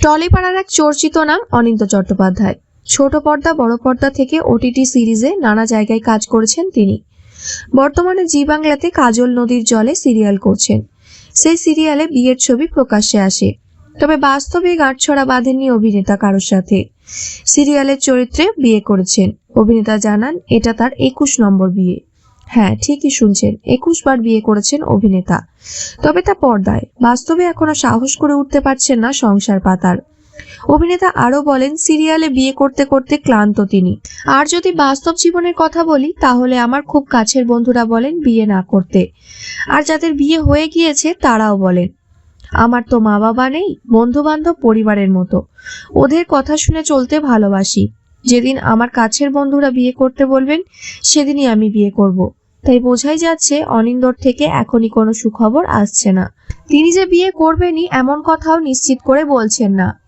টলিপাড়ার এক চর্চিত নাম অনিন্দ চট্টোপাধ্যায়। ছোট পর্দা, বড় পর্দা থেকে ওটিটি সিরিজে নানা জায়গায় কাজ করেছেন তিনি। বর্তমানে জি বাংলাতে কাজল নদীর জলে সিরিয়াল করছেন। সেই সিরিয়ালে বিয়ের ছবি প্রকাশ্যে আসে। তবে বাস্তবে গাঁটছড়া বাঁধেননি অভিনেতা কারোর সাথে। সিরিয়ালের চরিত্রে বিয়ে করেছেন। অভিনেতা জানান, এটা তার একুশ নম্বর বিয়ে। হ্যাঁ ঠিকই শুনছেন। একুশ বার বিয়ে করেছেন অভিনেতা। তবে তা পর্দায়। বাস্তবে এখনও সাহস করে উঠতে পারছেন না সংসার পাতার। অভিনেতা আরও বলেন, সিরিয়ালে বিয়ে করতে করতে ক্লান্ত তিনি। আর যদি বাস্তব জীবনের কথা বলি, তাহলে আমার খুব কাছের বন্ধুরা বলেন বিয়ে না করতে। আর যাদের বিয়ে হয়ে গিয়েছে, তারাও বলেন, আমার তো মা বাবা নেই বন্ধু বান্ধব পরিবারের মতো। ওদের কথা শুনে চলতে ভালোবাসি। যেদিন আমার কাছের বন্ধুরা বিয়ে করতে বলবেন, সেদিনই আমি বিয়ে করব। তাই বোঝাই যাচ্ছে অনিন্দর থেকে এখনই কোনো সুখবর আসছে না। তিনি যে বিয়ে করবেনই এমন কথাও নিশ্চিত করে বলছেন না।